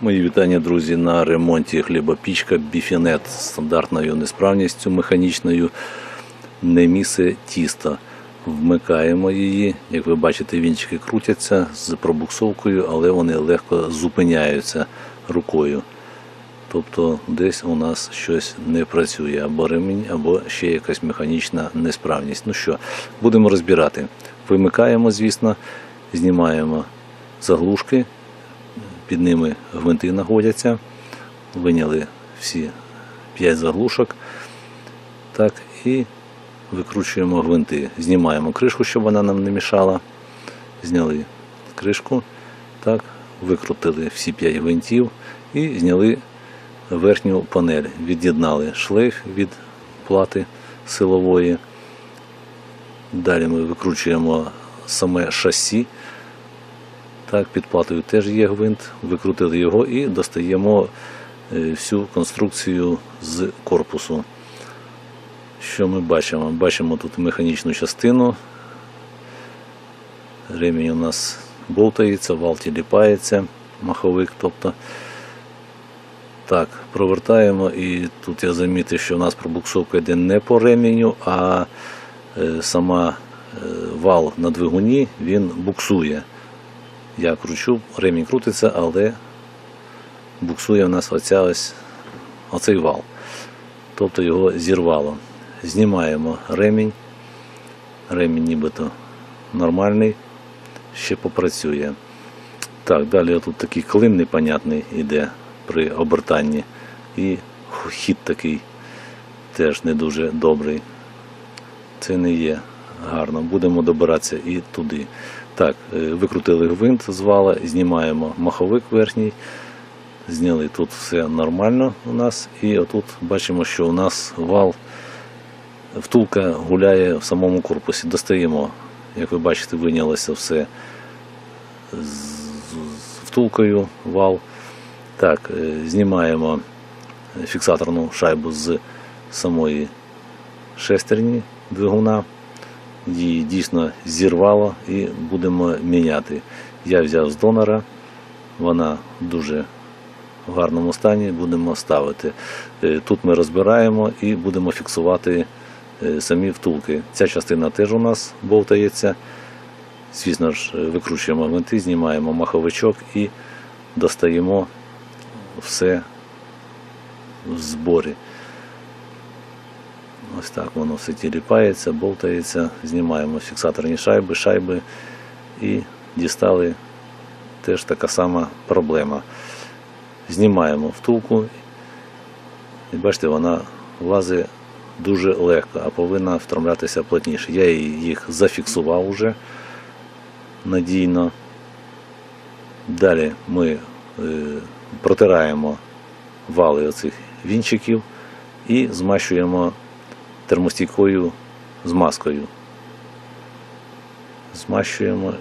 Мої вітання, друзі, на ремонті хлібопічка Біфінет з стандартною несправністю механічною не місе тіста. Вмикаємо її. Як ви бачите, вінчики крутяться з пробуксовкою, але вони легко зупиняються рукою. Тобто десь у нас щось не працює, або ремінь, або ще якась механічна несправність. Ну що, будемо розбирати. Вимикаємо, звісно, знімаємо заглушки, під ними гвинти знаходяться. Виняли всі 5 заглушок. Так, і викручуємо гвинти. Знімаємо кришку, щоб вона нам не мішала. Зняли кришку, так, викрутили всі 5 гвинтів і зняли верхню панель. Від'єднали шлейф від плати силової. Далі ми викручуємо саме шасі. Так, під платою теж є гвинт, викрутили його і достаємо е, всю конструкцію з корпусу. Що ми бачимо? Бачимо тут механічну частину. Ремінь у нас болтається, вал тіліпається, маховик. тобто. Так, провертаємо і тут я замітив, що у нас пробуксовка йде не по ременю, а е, сама е, вал на двигуні він буксує. Я кручу, ремінь крутиться, але буксує в нас оця ось, оцей вал. Тобто його зірвало. Знімаємо ремінь. Ремінь нібито нормальний, ще попрацює. Так, далі тут такий клин непонятний йде при обертанні. І хід такий теж не дуже добрий. Це не є гарно. Будемо добиратися і туди. Так, е, викрутили гвинт з вала, знімаємо маховик верхній. Зняли тут все нормально у нас. І отут бачимо, що у нас вал, втулка гуляє в самому корпусі. Достаємо, як ви бачите, винялося все з втулкою вал. Так, е, знімаємо фіксаторну шайбу з самої шестерні двигуна. Її дійсно зірвало і будемо міняти. Я взяв з донора, вона дуже в гарному стані, будемо ставити. Е, Тут ми розбираємо і будемо фіксувати е, самі втулки. Ця частина теж у нас бовтається. Звісно ж, е, викручуємо гвинти, знімаємо маховичок і достаємо все в зборі. Ось так воно все тіліпається, болтається, знімаємо фіксаторні шайби, шайби і дістали теж така сама проблема. Знімаємо втулку і бачите, вона влазить дуже легко, а повинна втромлятися плотніше. Я їх зафіксував уже надійно. Далі ми е, протираємо вали оцих вінчиків і змащуємо термостійкою змазкою. Змащуємо,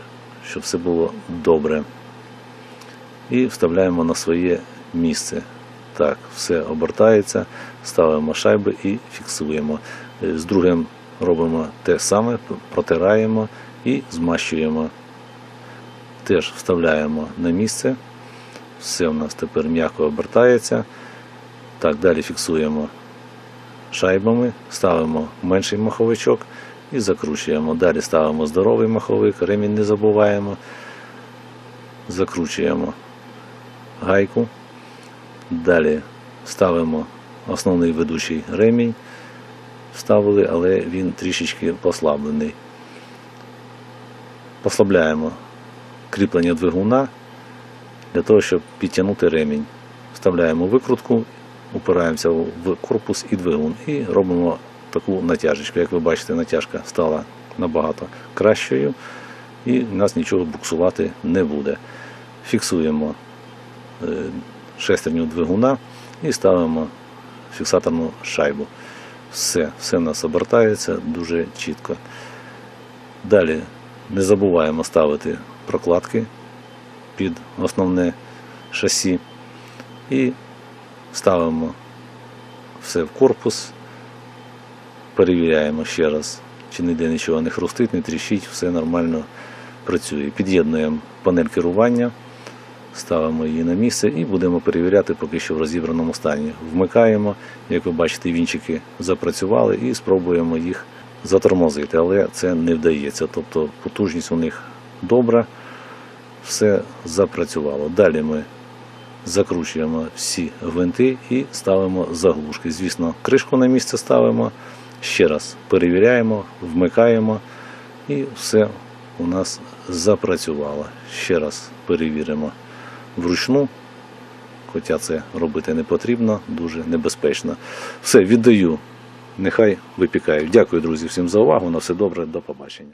щоб все було добре. І вставляємо на своє місце. Так, все обертається, ставимо шайби і фіксуємо. З другим робимо те саме, протираємо і змащуємо. Теж вставляємо на місце. Все у нас тепер м'яко обертається. Так, далі фіксуємо шайбами, ставимо менший маховичок і закручуємо. Далі ставимо здоровий маховик, ремінь не забуваємо, закручуємо гайку. Далі ставимо основний ведучий ремінь. Вставили, але він трішечки послаблений. Послабляємо кріплення двигуна для того, щоб підтягнути ремінь. Вставляємо викрутку, упираємося в корпус і двигун і робимо таку натяжечку. Як ви бачите, натяжка стала набагато кращою і в нас нічого буксувати не буде. Фіксуємо е, шестерню двигуна і ставимо фіксаторну шайбу. Все, все в нас обертається дуже чітко. Далі не забуваємо ставити прокладки під основне шасі і ставимо все в корпус, перевіряємо ще раз, чи ніде нічого не хрустить, не тріщить, все нормально працює. Під'єднуємо панель керування ставимо її на місце і будемо перевіряти поки що в розібраному стані. Вмикаємо, як ви бачите, вінчики запрацювали і спробуємо їх затормозити, але це не вдається. Тобто потужність у них добра, все запрацювало. Далі ми закручуємо всі гвинти і ставимо заглушки. Звісно, кришку на місце ставимо, ще раз перевіряємо, вмикаємо і все у нас запрацювало. Ще раз перевіримо вручну, хоча це робити не потрібно, дуже небезпечно. Все, віддаю. Нехай випікають. Дякую, друзі, всім за увагу. На все добре, до побачення.